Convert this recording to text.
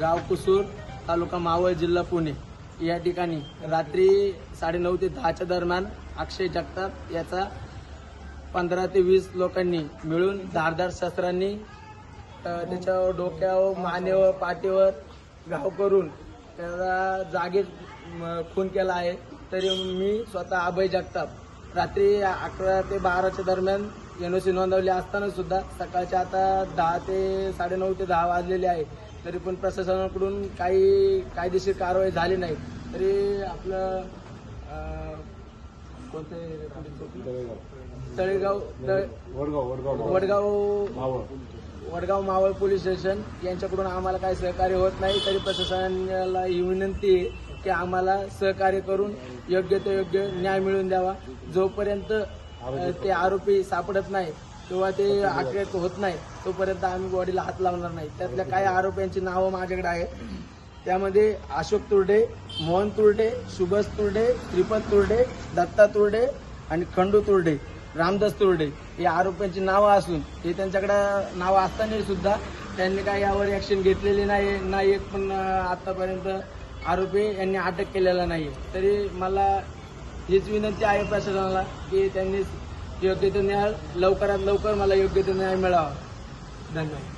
गाव कुसूर तालुका मावळ जिल्हा पुणे. या ठिकाणी रात्री साडेनऊ ते दहाच्या दरम्यान अक्षय जगताप याचा पंधरा ते वीस लोकांनी मिळून धारदार शस्त्रांनी त्याच्यावर डोक्यावर मानेवर पाठीवर घाव करून त्याला जागेत खून केला आहे. तरी मी स्वतः अभय जगताप. रात्री अकरा ते बाराच्या दरम्यान एन ओ सी नोंदवली असताना सुद्धा सकाळच्या आता दहा ते साडेनऊ ते दहा वाजलेले आहे. तरी पण प्रशासनाकडून काही कायदेशीर कारवाई झाली नाही. तरी आपलं कोणते तळेगाव तळे- वडगाव वडगाव वडगाव मावळ. पोलीस स्टेशन यांच्याकडून आम्हाला काही सहकार्य होत नाही. तरी प्रशासनाला ही विनंती आहे की आम्हाला सहकार्य करून योग्य ते योग्य न्याय मिळवून द्यावा. जोपर्यंत ते आरोपी सापडत नाही किंवा ते अटक होत नाही तोपर्यंत आम्ही बॉडीला हात लावणार नाही. त्यातल्या काही आरोपींची नावं माझ्याकडे आहेत. त्यामध्ये अशोक तुर्डे मोहन तुर्डे सुभाष तुर्डे श्रीपद तुर्डे दत्ता तुर्डे आणि खंडू तुर्डे रामदास तुर्डे या आरोपींची नावं असून हे त्यांच्याकडे नावं असताना सुद्धा त्यांनी काही यावर ऍक्शन घेतलेली नाही नाही एक पण आत्तापर्यंत आतापर्यंत आरोपी यांनी अटक केलेला नाही तरी मला हीच विनंती आहे प्रशासनाला की त्यांनी योग्य ते न्याय लवकरात लवकर मला योग्य ते न्याय मिळावा. धन्यवाद.